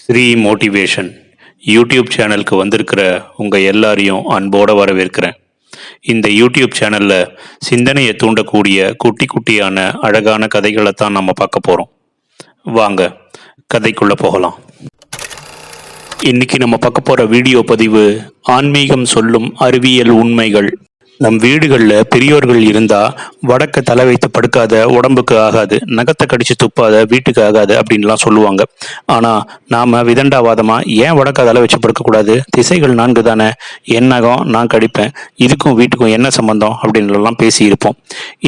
Sri motivation YouTube சேனலுக்கு வந்திருக்கிற உங்கள் எல்லாரையும் அன்போடு வரவேற்கிறேன். இந்த யூடியூப் சேனலில் சிந்தனையை தூண்டக்கூடிய குட்டி குட்டியான அழகான கதைகளை தான் நம்ம பார்க்க போகிறோம் வாங்க கதைக்குள்ளே போகலாம். இன்னைக்கு நம்ம பார்க்க போகிற வீடியோ பதிவு ஆன்மீகம் சொல்லும் அறிவியல் உண்மைகள் நம் வீடுகளில் பெரியோர்கள் இருந்தால் வடக்க தலை வைத்து படுக்காத உடம்புக்கு ஆகாது நகத்தை கடிச்சு துப்பாத வீட்டுக்கு ஆகாது அப்படின்லாம் சொல்லுவாங்க. ஆனால் நாம் விதண்டாவாதமாக ஏன் வடக்க தலை வச்சு படுக்கக்கூடாது? திசைகள் நான்கு தானே. என் நகம் நான் கடிப்பேன். இதுக்கும் வீட்டுக்கும் என்ன சம்பந்தம்? அப்படின்லாம் பேசியிருப்போம்.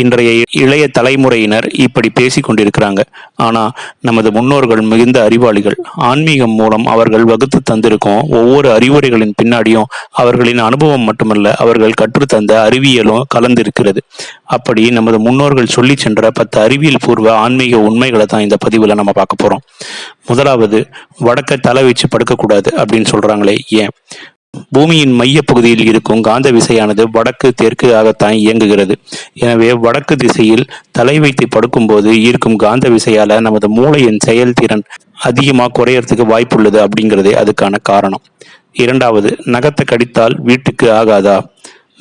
இன்றைய இளைய தலைமுறையினர் இப்படி பேசி கொண்டிருக்கிறாங்க. ஆனால் நமது முன்னோர்கள் மிகுந்த அறிவாளிகள். ஆன்மீகம் மூலம் அவர்கள் வகுத்து தந்திருக்கும் ஒவ்வொரு அறிவுரைகளின் பின்னாடியும் அவர்களின் அனுபவம் மட்டுமல்ல அவர்கள் கற்றுத்தந்த அறிவியலும் கலந்திருக்கிறது. அப்படி நமது முன்னோர்கள் சொல்லி சென்ற பத்து அறிவியல் பூர்வ ஆன்மீக உண்மைகளை தான் இந்த பதிவில் நம்ம பார்க்க போகிறோம் முதலாவது வடக்க தலை வச்சு படுக்கக்கூடாது அப்படின்னு சொல்கிறாங்களே ஏன்? பூமியின் மைய பகுதியில் இருக்கும் காந்த விசையானது வடக்கு தெற்கு ஆகத்தான் இயங்குகிறது. எனவே வடக்கு திசையில் தலை வைத்து படுக்கும்போது ஈர்க்கும் காந்த விசையால நமது மூளையின் செயல்திறன் அதிகமாக குறையறதுக்கு வாய்ப்புள்ளது அப்படிங்கிறதே அதுக்கான காரணம். இரண்டாவது நகத்தை கடித்தால் வீட்டுக்கு ஆகாதா?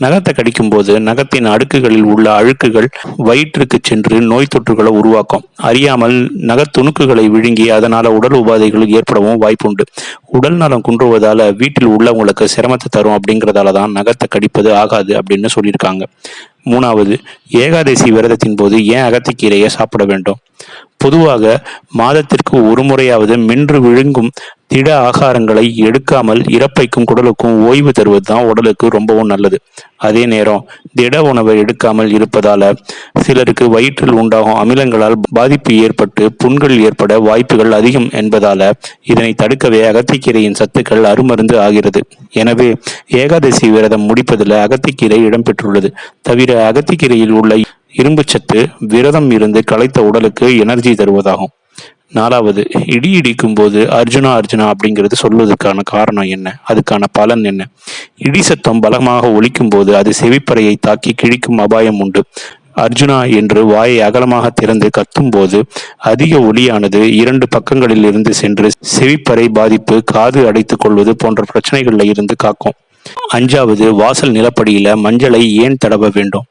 நகத்தை கடிக்கும்போது நகத்தின் அடுக்குகளில் உள்ள அழுக்குகள் வயிற்றுக்கு சென்று நோய் தொற்றுகளை உருவாக்கும். அறியாமல் நகத்துணுக்குகளை விழுங்கி அதனால உடல் உபாதைகள் ஏற்படவும் வாய்ப்புண்டு. உடல் நலம் குன்றுவதால வீட்டில் உள்ளவங்களுக்கு சிரமத்தை தரும் அப்படிங்கிறதால தான் நகத்தை கடிப்பது ஆகாது அப்படின்னு சொல்லியிருக்காங்க. மூணாவது ஏகாதசி விரதத்தின் போது ஏன் அகத்திக்கீரையை சாப்பிட வேண்டும்? பொதுவாக மாதத்திற்கு ஒரு முறையாவது மென்று விழுங்கும் திட ஆகாரங்களை எடுக்காமல் இறப்பைக்கும் குடலுக்கும் ஓய்வு தருவது தான் உடலுக்கு ரொம்பவும் நல்லது. அதே நேரம் திட உணவை எடுக்காமல் இருப்பதால சிலருக்கு வயிற்றில் உண்டாகும் அமிலங்களால் பாதிப்பு ஏற்பட்டு புண்கள் ஏற்பட வாய்ப்புகள் அதிகம் என்பதால இதனை தடுக்கவே அகத்திக்கீரையின் சத்துக்கள் அருமருந்து ஆகிறது. எனவே ஏகாதசி விரதம் முடிப்பதில் அகத்திக்கீரை இடம்பெற்றுள்ளது. தவிர அகத்திக்கீரையில் உள்ள இரும்புச்சத்து விரதம் இருந்து களைத்த உடலுக்கு எனர்ஜி தருவதாகும். நாலாவது இடி இடிக்கும் போது அர்ஜுனா அர்ஜுனா அப்படிங்கிறது சொல்வதற்கான காரணம் என்ன? அதுக்கான பலன் என்ன? இடி சத்தம் பலமாக ஒழிக்கும் போது அது செவிப்பறையை தாக்கி கிழிக்கும் அபாயம் உண்டு. அர்ஜுனா என்று வாயை அகலமாக திறந்து கத்தும்போது அதிக ஒலியானது இரண்டு பக்கங்களில் இருந்து சென்று செவிப்பறை பாதிப்பு காது அடைத்துக் கொள்வது போன்ற பிரச்சனைகளில் இருந்து காக்கும். அஞ்சாவது வாசல் நிலப்படியில மஞ்சளை ஏன் தடவ வேண்டும்?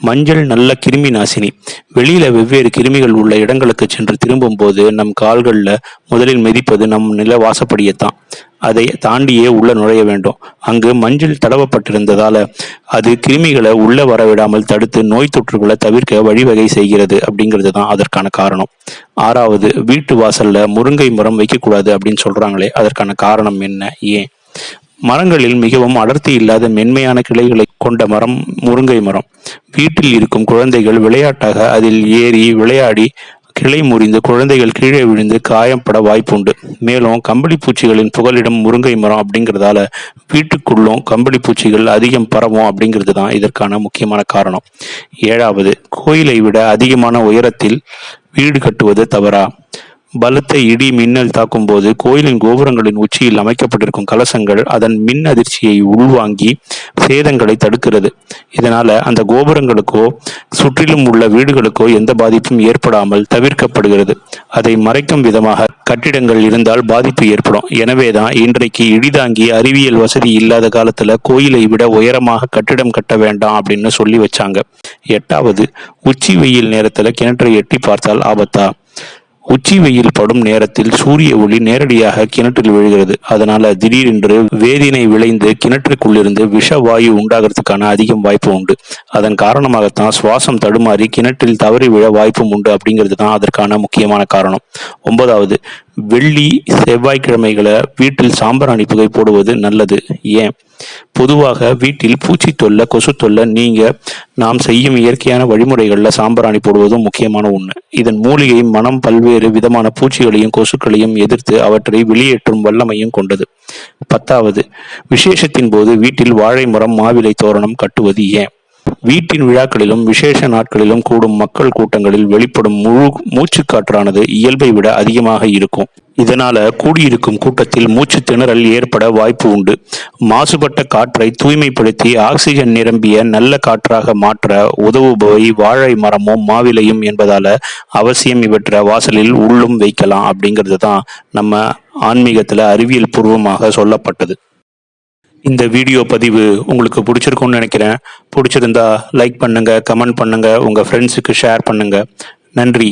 மஞ்சள் நல்ல கிருமி நாசினி. வெளியில வெவ்வேறு கிருமிகள் உள்ள இடங்களுக்கு சென்று திரும்பும் போது நம் கால்களில் முதலில் மிதிப்பது நம் நில வாசப்படியைத்தான். அதை தாண்டியே உள்ள நுழைய வேண்டும். அங்கு மஞ்சள் தடவப்பட்டிருந்ததால அது கிருமிகளை உள்ள வரவிடாமல் தடுத்து நோய் தொற்றுகளை தவிர்க்க வழிவகை செய்கிறது அப்படிங்கிறது தான் அதற்கான காரணம். ஆறாவது வீட்டு வாசல்ல முருங்கை மரம் வைக்கக்கூடாது அப்படின்னு சொல்றாங்களே அதற்கான காரணம் என்ன? ஏன்? மரங்களில் மிகவும் அடர்த்தி இல்லாத மென்மையான கிளைகளை கொண்ட மரம் முருங்கை மரம். வீட்டில் இருக்கும் குழந்தைகள் விளையாட்டாக அதில் ஏறி விளையாடி கிளை முறிந்து குழந்தைகள் கீழே விழுந்து காயப்பட வாய்ப்புண்டு. மேலும் கம்பளி பூச்சிகளின் புகலிடம் முருங்கை மரம் அப்படிங்கிறதால வீட்டுக்குள்ளும் கம்பளி பூச்சிகள் அதிகம் பரவும் அப்படிங்கிறது தான் இதற்கான முக்கியமான காரணம். ஏழாவது கோயிலை விட அதிகமான உயரத்தில் வீடு கட்டுவது தவறா? பலத்த இடி மின்னல் தாக்கும் போது கோயிலின் கோபுரங்களின் உச்சியில் அமைக்கப்பட்டிருக்கும் கலசங்கள் அதன் மின் அதிர்ச்சியை உள்வாங்கி சேதங்களை தடுக்கிறது. இதனால அந்த கோபுரங்களுக்கோ சுற்றிலும் உள்ள வீடுகளுக்கோ எந்த பாதிப்பும் ஏற்படாமல் தவிர்க்கப்படுகிறது. அதை மறைக்கும் விதமாக கட்டிடங்கள் இருந்தால் பாதிப்பு ஏற்படும். எனவேதான் இன்றைக்கு இடிதாங்கி அறிவியல் வசதி இல்லாத காலத்துல கோயிலை விட உயரமாக கட்டிடம் கட்ட வேண்டாம் அப்படின்னு சொல்லி வச்சாங்க. எட்டாவது உச்சி வெயில் நேரத்துல கிணற்றை எட்டி பார்த்தால் ஆபத்தா? உச்சி வெயில் படும் நேரத்தில் சூரிய ஒளி நேரடியாக கிணற்றில் விழுகிறது. அதனால திடீரென்று வேதினை விளைந்து கிணற்றுக்குள்ளிருந்து விஷ வாயு உண்டாகிறதுக்கான அதிகம் வாய்ப்பு உண்டு. அதன் காரணமாகத்தான் சுவாசம் தடுமாறி கிணற்றில் தவறி விழ வாய்ப்பும் உண்டு அப்படிங்கிறது தான் அதற்கான முக்கியமான காரணம். ஒன்பதாவது வெள்ளி செவ்வாய்க்கிழமைகளை வீட்டில் சாம்பிராணி புகை போடுவது நல்லது. ஏன்? பொதுவாக வீட்டில் பூச்சி தொல்லை கொசு தொல்லை நீங்க நாம் செய்யும் இயற்கையான வழிமுறைகளில் சாம்பிராணி போடுவதும் முக்கியமான ஒன்று இதன் மூலிகை மனம் பல்வேறு விதமான பூச்சிகளையும் கொசுக்களையும் எதிர்த்து அவற்றை வெளியேற்றும் வல்லமையும் கொண்டது. பத்தாவது விசேஷத்தின் போது வீட்டில் வாழை மரம் மாவிலை தோரணம் கட்டுவது ஏன்? வீட்டின் விழாக்களிலும் விசேஷ நாட்களிலும் கூடும் மக்கள் கூட்டங்களில் வெளிப்படும் முழு மூச்சுக்காற்றானது இயல்பை விட அதிகமாக இருக்கும். இதனால கூடியிருக்கும் கூட்டத்தில் மூச்சு திணறல் ஏற்பட வாய்ப்பு உண்டு. மாசுபட்ட காற்றை தூய்மைப்படுத்தி ஆக்சிஜன் நிரம்பிய நல்ல காற்றாக மாற்ற உதவுபவை வாழை மரமும் மாவிலையும் என்பதால அவசியம் இவற்றை வாசலில் உள்ளும் வைக்கலாம் அப்படிங்கிறது தான் நம்ம ஆன்மீகத்தில் அறிவியல் பூர்வமாக சொல்லப்பட்டது. இந்த வீடியோ பதிவு உங்களுக்கு பிடிச்சிருக்கும்னு நினைக்கிறேன். பிடிச்சிருந்தா லைக் பண்ணுங்கள் கமெண்ட் பண்ணுங்க உங்கள் ஃப்ரெண்ட்ஸுக்கு ஷேர் பண்ணுங்கள் நன்றி.